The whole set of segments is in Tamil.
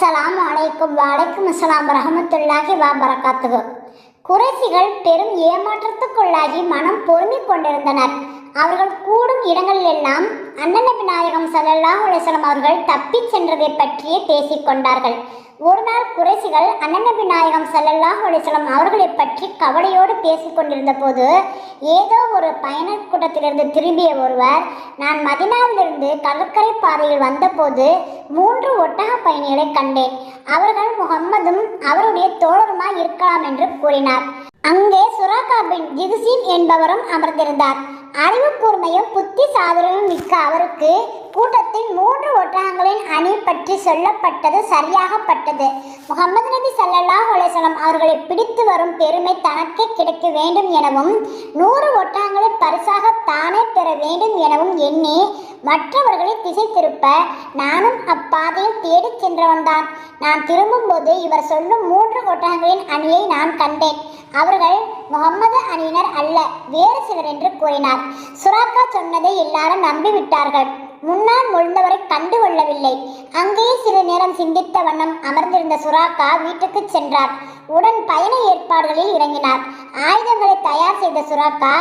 அஸ்ஸலாம் அலைக்கும் வலைக்கும் அஸ்லாம் ரஹமத்துல்லாஹி வ பரகாத்துகு குறைசிகள் பெரும் ஏமாற்றத்துக்குள்ளாகி மனம் பொறுமிக் கொண்டிருந்தனர். அவர்கள் கூடும் இடங்களிலெல்லாம் அண்ணன் நபி விநாயகம் ஸல்லல்லாஹு அலைஹி அவர்கள் தப்பிச் சென்றதை பற்றியே பேசிக் கொண்டார்கள். ஒரு நாள் குறைசிகள் அண்ணன் விநாயகம் நாயகம் ஸல்லல்லாஹு அலைஹி அவர்களை பற்றி கவலையோடு பேசிக் கொண்டிருந்த போது ஏதோ ஒரு பயணக் கூட்டத்திலிருந்து திரும்பிய ஒருவர் நான் மதினாவிலிருந்து கடற்கரை பாதையில் வந்தபோது மூன்று ஒட்டக பயணிகளை கண்டேன். அவர்கள் முகம்மதும் அவருடைய தோழருமாய் இருக்கலாம் என்று கூறினார். அங்கே சுராகாபின் ஜிகுசீன் என்பவரும் அமர்ந்திருந்தார். அறிவு கூர்மையும் புத்தி சாதுரியமும் மிக்க அவருக்கு கூட்டத்தில் மூன்று ஒட்டகங்களின் அணி பற்றி சொல்லப்பட்டது சரியாகப்பட்டது. முகமது நபி சல்லல்லா அலைஹி அவர்களை பிடித்து வரும் பெருமை தனக்கே கிடைக்க வேண்டும் எனவும் நூறு ஒட்டகங்களை பரிசாக தானே பெற வேண்டும் எனவும் எண்ணி மற்றவர்களை திசை திருப்ப நானும் அப்பாதையில் தேடிச் சென்றவன்தான். நான் திரும்பும்போது இவர் சொல்லும் மூன்று ஒட்டகங்களின் அணியை நான் கண்டேன். அவர்கள் முகம்மது அணியினர் அல்ல வேறு சிலர் என்று கூறினார். சுராக்கா சொன்னதை எல்லாரும் நம்பிவிட்டார்கள். முன்னால் முழுந்தவரை கண்டு கொள்ளவில்லை. அங்கேயே சிறு நேரம் சிந்தித்த வண்ணம் அமர்ந்திருந்த சுராக்கா வீட்டுக்கு சென்றார். உடன் பயண ஏற்பாடுகளில் இறங்கினார். ஆயுதங்களை தயார் செய்த சுராக்கா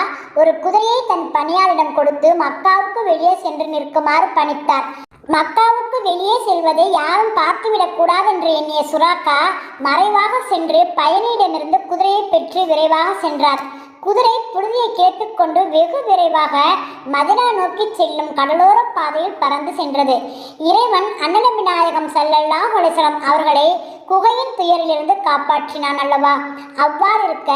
ஒரு குதிரையை தன் பணியாரிடம் கொடுத்து மக்காவுக்கு வெளியே சென்று நிற்குமாறு பணித்தார். மக்காவுக்கு வெளியே செல்வதை யாரும் பார்த்துவிடக் கூடாது என்று எண்ணிய சுராக்கா மறைவாக சென்று பயணியிடமிருந்து குதிரையை பெற்று விரைவாக சென்றார். குதிரை புழுதியை கேட்டுக்கொண்டு வெகு விரைவாக மதினா நோக்கி செல்லும் கடலோர பாதையில் பறந்து சென்றது. இறைவன் அண்ணனபி விநாயகம் செல்லல்லா அலைஹி அவர்களை குகையின் துயரிலிருந்து காப்பாற்றினான் அல்லவா? அவ்வாறு இருக்க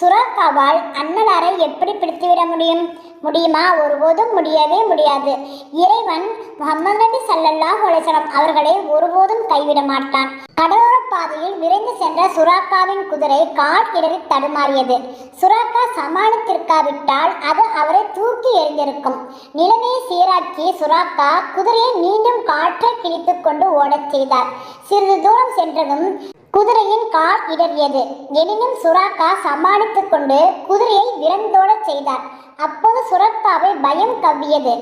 சுராக்காவால் அன்னலாரை எப்படி பிடித்துவிட முடியும்? முடியுமா? ஒருபோதும் முடியவே முடியாது. இறைவன் முகமது நபி சல்லல்லாஹ் அவர்களை ஒருபோதும் கைவிட மாட்டான். கடவுள் பாதையில் விரைந்து சென்ற சுராக்காவின் குதிரை கால் இடறி தடுமாறியது. சுராக்கா சமாளித்திருக்காவிட்டால் அது அவரை தூக்கி எறிந்திருக்கும். நிலைமையை சீராக்கி சுராக்கா குதிரையை மீண்டும் காற்றை கிழித்து கொண்டு ஓடச் செய்தார். சிறிது தூரம் சென்றதும் குதிரையின் கால் இடறியது. எனினும் சுராக்கா சமாளித்துக் கொண்டு குதிரையை விரைந்தோடச் செய்தார். அப்போது சுரக்காவை பயம் கவ்வியது.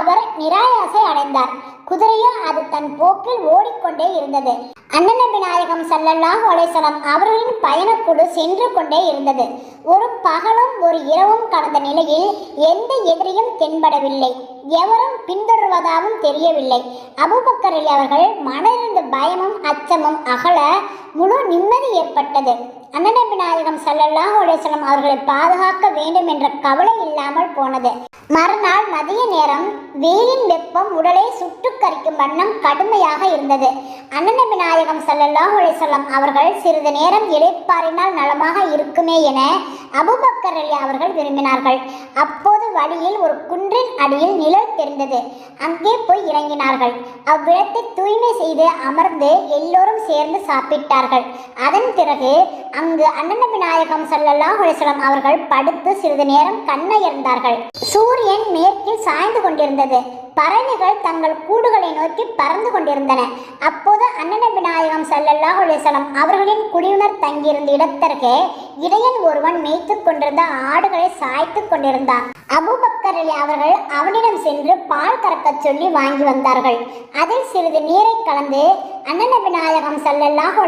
அவர் நிராயாசை அடைந்தார். குதிரையோ அது தன் போக்கில் ஓடிக்கொண்டே இருந்தது. அண்ணன் நாயகம் ஸல்லல்லாஹு ஒலேசலம் அவர்களின் பயணக்குழு சென்று கொண்டே இருந்தது. ஒரு பகலும் ஒரு இரவும் கடந்த நிலையில் எந்த எதிரியும் தென்படவில்லை. எவரும் பின்தொடர்வதாகவும் தெரியவில்லை. அபூபக்கர் அவர்கள் மனதிலிருந்து பயமும் அச்சமும் அகல முழு நிம்மதி ஏற்பட்டது. அண்ணனபி நாயகம் ஸல்லல்லாஹு ஒலேசலம் அவர்களை பாதுகாக்க வேண்டும் என்ற கவலை இல்லாமல் போனது. மறுநாள் மதிய நேரம் வெயிலின் வெப்பம் உடலை சுட்டு கரிக்கும் வண்ணம் கடுமையாக இருந்தது. அண்ணனபி விநாயகம் ஸல்லல்லாஹு அலைஹி அவர்கள் சிறிது நேரம் இளைப்பாறினால் நலமாக இருக்குமே என அபுபக்கர் அலி அவர்கள் விரும்பினார்கள். அப்போது வழியில் ஒரு குன்றின் அடியில் நிழல் தெரிந்தது. அங்கே போய் இறங்கினார்கள். அவ்விடத்தை தூய்மை செய்து அமர்ந்து எல்லோரும் சேர்ந்து சாப்பிட்டார்கள். அதன் பிறகு அங்கு அண்ணன் விநாயகம் ஸல்லல்லாஹு அலைஹி வஸல்லம் அவர்கள் படுத்து சிறிது நேரம் கண்ணயர்ந்தார்கள். சூரியன் மேற்கில் சாய்ந்து கொண்டிருந்தது. பறவைகள் தங்கள் கூடுகளை நோக்கி பறந்து கொண்டிருந்தன. அப்போது அண்ணன விநாயகம் ஸல்லல்லாஹு அலைஹி அவர்களின் குடியுணர் தங்கியிருந்த இடத்தருகே இடையன் ஒருவன் மேய்த்துக் கொண்டிருந்த ஆடுகளை சாய்த்துக் கொண்டிருந்தான். அபுபக்கர் அலி அவர்கள் அவனிடம் சென்று பால் கறக்கச் சொல்லி வாங்கி வந்தார்கள். அதில் சிறிது நீரை கலந்து அண்ணன விநாயகம் ஸல்லல்லாஹு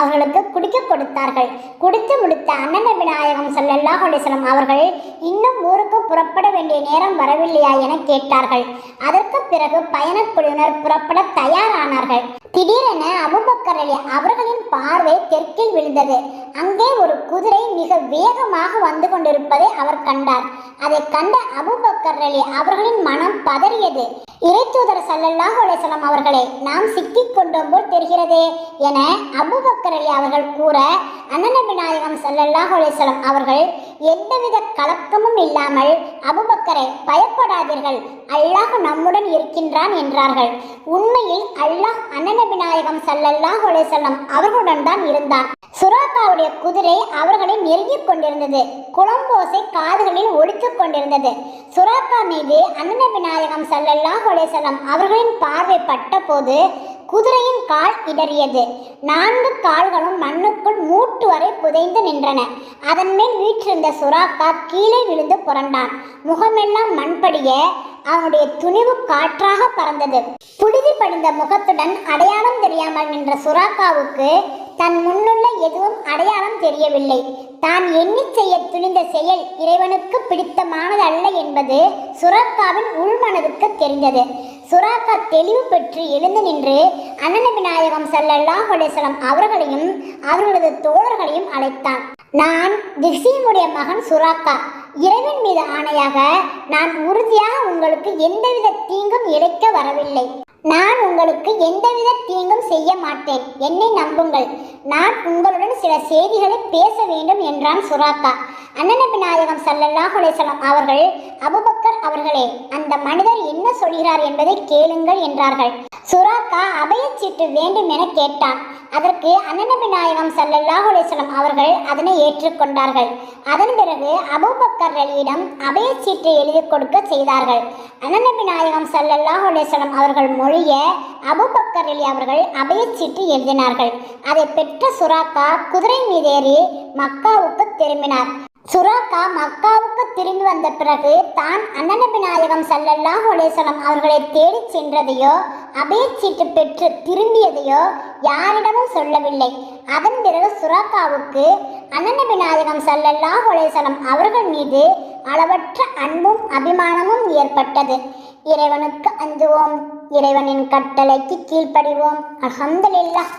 அவர்களுக்கு குடிக்க கொடுத்தார்கள். குடித்து முடித்த அண்ணன விநாயகம் ஸல்லல்லாஹு அலைஹி அவர்கள் இன்னும் ஊருக்கு புறப்பட வேண்டிய நேரம் வரவில்லையா என கேட்டார்கள். அதற்கு பிறகு பயணக்குழுவினர் புறப்பட தயாரானார்கள். திடீரென அபுபக்கர் அலி அவர்களின் பார்வை தெற்கில் விழுந்தது. அங்கே ஒரு குதிரை மிக வேகமாக வந்து கொண்டிருப்பதை அவர் கண்டார். அதை கண்ட அபுபக்கர் அலி அவர்களின் மனம் பதறியது. இறைத்தூதர் சல்லல்லாஹ் அலைஹி அவர்களே அவர்களை நாம் சிக்கிக் கொண்டோம் போல் தெரிகிறதே என அபுபக்கர் அலி அவர்கள் கூற அண்ணநபி நாயகம் சல்லல்லாஹ் அலைஹி அவர்கள் எந்தவித கலக்கமும் இல்லாமல் அபுபக்கரை பயப்படாதீர்கள். அல்லாஹ் நம்முடன் இருக்கின்றான் என்றார்கள். உண்மையில் அல்லாஹ் அண்ணனபி நாயகம் சல்லல்லாஹ் அலைஹி அவர்களுடன் தான் இருந்தான். சுராக்காவுடைய குதிரை அவர்களை நெருங்கிக் கொண்டிருந்தது. குளம்போசை காதுகளில் ஒழித்துக் கொண்டிருந்தது. சுராக்கா மீது அன்ன விநாயகம் ஸல்லல்லாஹு ஹொலேசலம் அவர்களின் பார்வை பட்ட போது குதிரையின் கால் இடறியது. நான்கு கால்களும் மண்ணுக்குள் மூட்டு வரை புதைந்து நின்றன. அதன் மேல் வீற்றிருந்த சுறாக்கா கீழே விழுந்து புரண்டான். முகமெல்லாம் மண்படிய அவனுடைய துணிவு காற்றாக பறந்தது. புழுதி படிந்த முகத்துடன் அடையாளம் தெரியாமல் நின்ற சுறாக்காவுக்கு தன் முன்னுள்ள எதுவும் அடையாளம் தெரியவில்லை. தான் எண்ணி செய்ய துணிந்த செயல் இறைவனுக்கு பிடித்தமானதல்ல என்பது சுராக்காவின் உள்மனதுக்கு தெரிந்தது. சுராக்கா தெளிவு பெற்று எழுந்து நின்று அண்ணன விநாயகம் ஸல்லல்லாஹு அலைஹி அவர்களையும் அவர்களது தோழர்களையும் அழைத்தான். நான் திக்ஸியினுடைய மகன் சுராக்கா. இறைவன் மீது ஆணையாக நான் உறுதியாக உங்களுக்கு எந்தவித தீங்கும் இழைக்க வரவில்லை. நான் உங்களுக்கு எந்தவித தீங்கும் செய்ய மாட்டேன். என்னை நம்புங்கள். நான் உங்களுடன் சில செய்திகளை பேச வேண்டும் என்றான் சுராக்கா. அண்ணனபி நாயகம் ஸல்லல்லாஹு அலைஹி அவர்கள் அபுபக்கர் அவர்களே அந்த மனிதர் என்ன சொல்கிறார் என்பதை கேளுங்கள் என்றார்கள். சுராக்கா அபயச்சீட்டு வேண்டும் என கேட்டான் அதற்கு அண்ணனபி நாயகம் ஸல்லல்லாஹு அவர்கள் அதனை ஏற்றுக்கொண்டார்கள். அதன் பிறகு அபூபக்கர் அலியிடம் அபயச்சீட்டை எழுதி கொடுக்க செய்தார்கள். அண்ணனபி நாயகம் ஸல்லல்லாஹு அலைஹி அவர்கள் மொழிய அபூபக்கர் அலி அவர்கள் அபயச்சீட்டு எழுதினார்கள். அதை பெற்ற சுராக்கா குதிரை மீதேறி மக்காவுக்கு திரும்பினார். சுராக்கா மக்காவுக்கு திரும்பி வந்த பிறகு தான் அண்ணனபி நாயகம் ஸல்லல்லாஹு அலைஹி அவர்களை தேடிச் சென்றதையோ அபேட்சிட்டு பெற்று திரும்பியதையோ யாரிடமும் சொல்லவில்லை. அதன் பிறகு சுராக்காவுக்கு அண்ணனபி நாயகம் ஸல்லல்லாஹு அலைஹி அவர்கள் மீது அளவற்ற அன்பும் அபிமானமும் ஏற்பட்டது. இறைவனுக்கு அஞ்சுவோம் இறைவனின் கட்டளைக்கு கீழ்ப்படிவோம். அல்ஹம்துலில்லாஹ்.